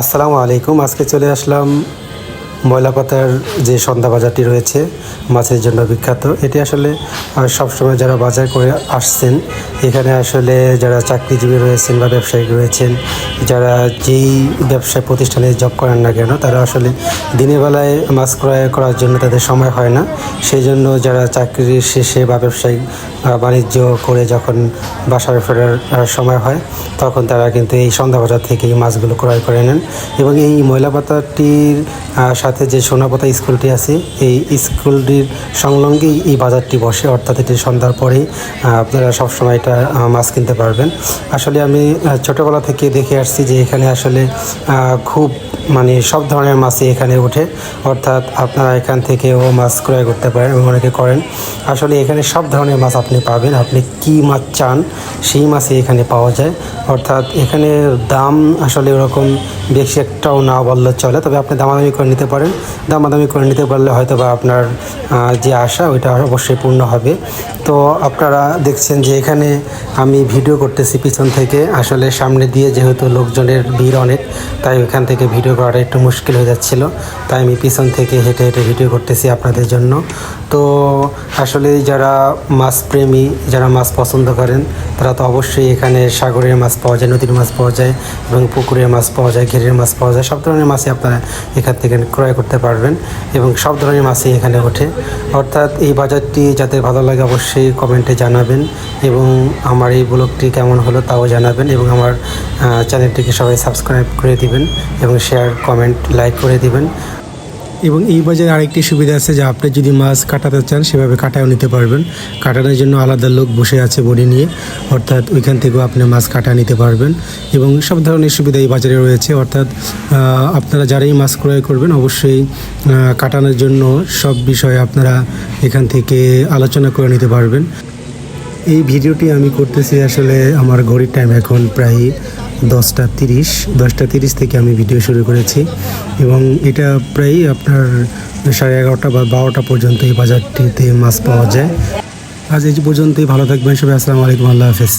আসসালামু আলাইকুম। আজকে চলে আসলাম ময়লাপাতার যে সন্ধ্যা বাজারটি রয়েছে মাছের জন্য বিখ্যাত এটি আসলে সবসময় যারা বাজার করে আসছেন এখানে আসলে যারা চাকরিজীবী রয়েছেন বা ব্যবসায়ী রয়েছেন যারা যেই ব্যবসা প্রতিষ্ঠানে জব করেন না কেন তারা আসলে দিনের বেলায় মাছ ক্রয় করার জন্য তাদের সময় হয় না। সেই জন্য যারা চাকরির শেষে বা ব্যবসায়িক বাণিজ্য করে যখন বাসায় ফেরার সময় হয় তখন তারা কিন্তু এই সন্ধ্যা বাজার থেকে মাছগুলো ক্রয় করে নেন। এবং এই ময়লা পাতাটির আহ, সাথে যে সোনাপাতা স্কুলটি আছে, এই স্কুলটির সংলগ্নেই এই বাজারটি বসে। অর্থাৎ এটি সন্ধ্যার পরেই আপনারা সবসময় এটা মাছ কিনতে পারবেন। আসলে আমি ছোটোবেলা থেকে দেখে আসছি যে এখানে আসলে খুব মানে সব ধরনের মাছই এখানে ওঠে। অর্থাৎ আপনারা এখান থেকেও মাছ ক্রয় করতে পারেন এবং অনেকে করেন। আসলে এখানে সব ধরনের মাছ আপনি পাবেন। আপনি কি মাছ চান, সেই মাছই এখানে পাওয়া যায়। অর্থাৎ এখানে দাম আসলে ওরকম বেশি একটাও না বললে চলে। তবে আপনি দামাদামি করে নিতে পারেন। দামাদামি করে নিতে পারলে হয়তো বা আপনার যে আশা, ওইটা অবশ্যই পূর্ণ হবে। তো আপনারা দেখছেন যে এখানে আমি ভিডিও করতেছি পিছন থেকে। আসলে সামনে দিয়ে যেহেতু লোকজনের ভিড় অনেক, তাই ওখান থেকে ভিডিও করাটা একটু মুশকিল হয়ে যাচ্ছিল। তাই আমি পিছন থেকে হেঁটে হেঁটে ভিডিও করতেছি আপনাদের জন্য। তো আসলে যারা মাছ প্রেমী, যারা মাছ পছন্দ করেন, তারা তো অবশ্যই এখানে সাগরের মাছ পাওয়া যায়, নদীর মাছ পাওয়া যায় এবং পুকুরের মাছ পাওয়া যায়, ঘেরের মাছ পাওয়া যায়, সব ধরনের মাছই আপনারা এখান থেকে ক্রয় করতে পারবেন এবং সব ধরনের মাছই এখানে ওঠে। অর্থাৎ এই বাজারটি যাদের ভালো লাগে অবশ্যই কমেন্টে জানাবেন এবং আমার এই ব্লগটি কেমন হলো তাও জানাবেন এবং আমার চ্যানেলটিকে সবাই সাবস্ক্রাইব করে দিবেন এবং শেয়ার কমেন্ট লাইক করে দিবেন। এবং এই বাজারে আরেকটি সুবিধা আছে যে আপনি যদি মাছ কাটাতে চান, সেভাবে কাটাও নিতে পারবেন। কাটানোর জন্য আলাদা লোক বসে আছে বডি নিয়ে। অর্থাৎ ওইখান থেকেও আপনি মাছ কাটা নিতে পারবেন। এবং সব ধরনের সুবিধা এই বাজারে রয়েছে। অর্থাৎ আপনারা যারাই মাছ ক্রয় করবেন, অবশ্যই কাটানোর জন্য সব বিষয়ে আপনারা এখান থেকে আলোচনা করে নিতে পারবেন। এই ভিডিওটি আমি করতেছি আসলে আমার ঘড়ির টাইম এখন প্রায় দশটা তিরিশ দশটা তিরিশ থেকে আমি ভিডিও শুরু করেছি। এবং এটা প্রায় আপনার সাড়ে এগারোটা বা বারোটা পর্যন্ত এই বাজারটিতে মাছ পাওয়া যায়। আজ এই পর্যন্তই, ভালো থাকবেন সবাই, আসসালামু আলাইকুম, আল্লাহ হাফেজ।